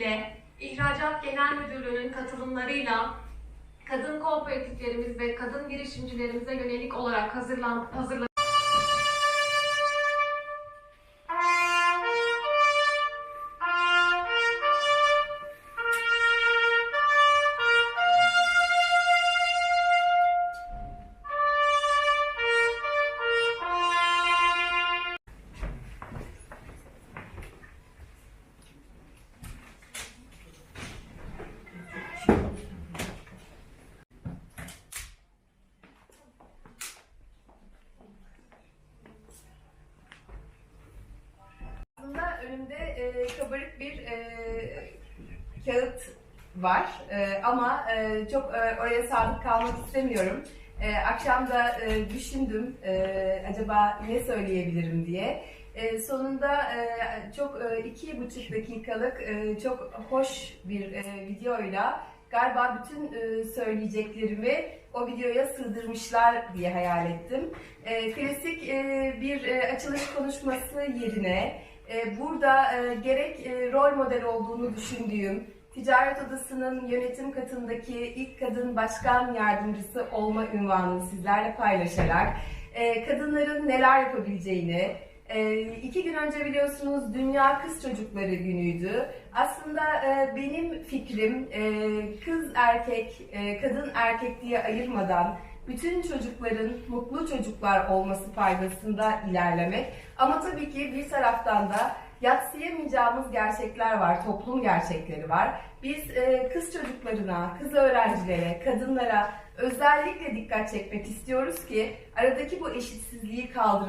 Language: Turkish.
ile İhracat Genel Müdürlüğü'nün katılımlarıyla kadın kooperatiflerimiz ve kadın girişimcilerimize yönelik olarak hazırlan hazırlanan önümde e, kabarık bir e, kağıt var E, ama e, çok e, oraya sadık kalmak istemiyorum. E, akşam da e, düşündüm e, acaba ne söyleyebilirim diye. E, sonunda e, çok e, iki buçuk dakikalık e, çok hoş bir e, videoyla galiba bütün e, söyleyeceklerimi o videoya sığdırmışlar diye hayal ettim. E, klasik e, bir e, açılış konuşması yerine burada e, gerek e, rol model olduğunu düşündüğüm Ticaret Odası'nın yönetim katındaki ilk kadın başkan yardımcısı olma ünvanını sizlerle paylaşarak e, kadınların neler yapabileceğini, e, iki gün önce biliyorsunuz Dünya Kız Çocukları Günü'ydü. Aslında e, benim fikrim e, kız erkek, e, kadın erkek diye ayırmadan bütün çocukların mutlu çocuklar olması faydasında ilerlemek. Ama tabii ki bir taraftan da yatsıyamayacağımız gerçekler var, toplum gerçekleri var. Biz e, kız çocuklarına, kız öğrencilere, kadınlara özellikle dikkat çekmek istiyoruz ki aradaki bu eşitsizliği kaldıralım.